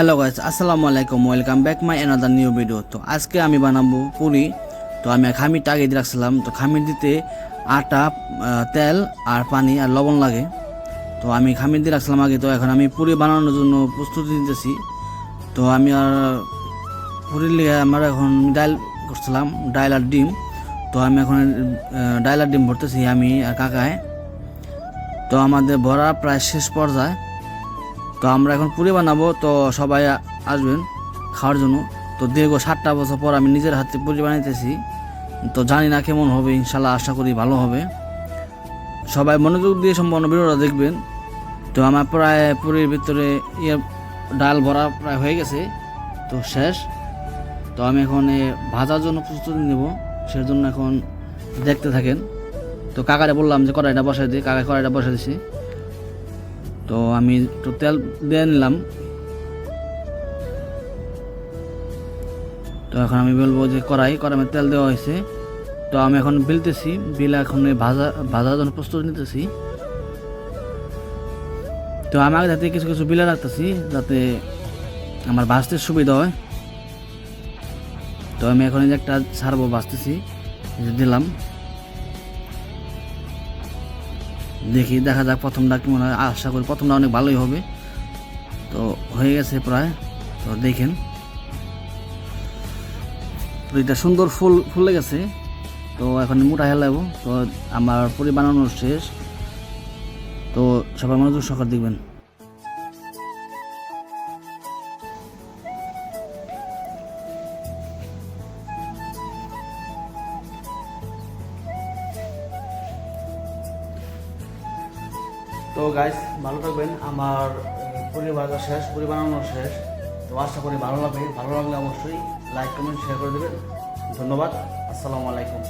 Hello guys আসসালামু আলাইকুম welcome back my another new video তো আজকে আমি বানাবো পুরি। তো আমি খামিরটা আগে দিয়ে রাখছিলাম। তো খামির দিতে আটা তেল আর পানি আর লবণ লাগে। তো আমি খামির দিয়ে রাখছিলাম আগে। তো এখন আমি পুরি বানানোর জন্য প্রস্তুতি নিতেছি। তো আমি আর পুরীর লিগে আমার এখন ডাইল করছিলাম। ডাইল আর ডিম। তো আমি এখন ডাইল আর ডিম ভরতেছি আমি আর কাকায়। তো আমাদের ভরা প্রায় শেষ পর্যায়ে। তো আমরা এখন পুরি বানাবো, তো সবাই আসবেন খাওয়ার জন্য। তো দীর্ঘ সাতটা বছর পর আমি নিজের হাতে পুরি বানাইতেছি। তো জানি না কেমন হবে, ইনশাল্লাহ আশা করি ভালো হবে। সবাই মনোযোগ দিয়ে সম্পূর্ণ ভিডিওটা দেখবেন। তো আমার প্রায় পুরীর ভিতরে ইয়ে ডাল ভরা প্রায় হয়ে গেছে। তো শেষ। তো আমি এখন এ ভাজার জন্য প্রস্তুতি নেব সেই জন্য এখন দেখতে থাকেন। তো কাকারে বললাম যে কড়াইটা বসাই দিই কাকা কড়াইটা বসাই দিছি। তো আমি একটু তেল দিয়ে নিলাম। তো এখন আমি বলব যে কড়াই কড়াইমে তেল দেওয়া হয়েছে। তো আমি এখন বিলতেছি, বিল এখন ভাজা, ভাজার জন্য প্রস্তুত নিতেছি। তো আমি আগে যাতে কিছু কিছু বিলে রাখতেছি, যাতে আমার ভাজতে সুবিধা হয়। তো আমি এখন একটা ছাড়বো, ভাজতেছি দিলাম। দেখি, দেখা যাক প্রথমটা মনে হয়। আশা করি প্রথমটা অনেক ভালোই হবে। তো হয়ে গেছে প্রায়। তো দেখেন। এটা সুন্দর ফুল, ফুলে গেছে তো এখন মোটা হেলাব। তো আমার পরিবার শেষ। তো সবাই মনোযোগ সকাল দেখবেন। তো গাইস ভালো থাকবেন। আমার পরিবার শেষ পুরি বানানো শেষ। তো আশা করি ভালো লাগবে। ভালো লাগলে অবশ্যই লাইক কমেন্ট শেয়ার করে দেবেন। ধন্যবাদ। আসসালামু আলাইকুম।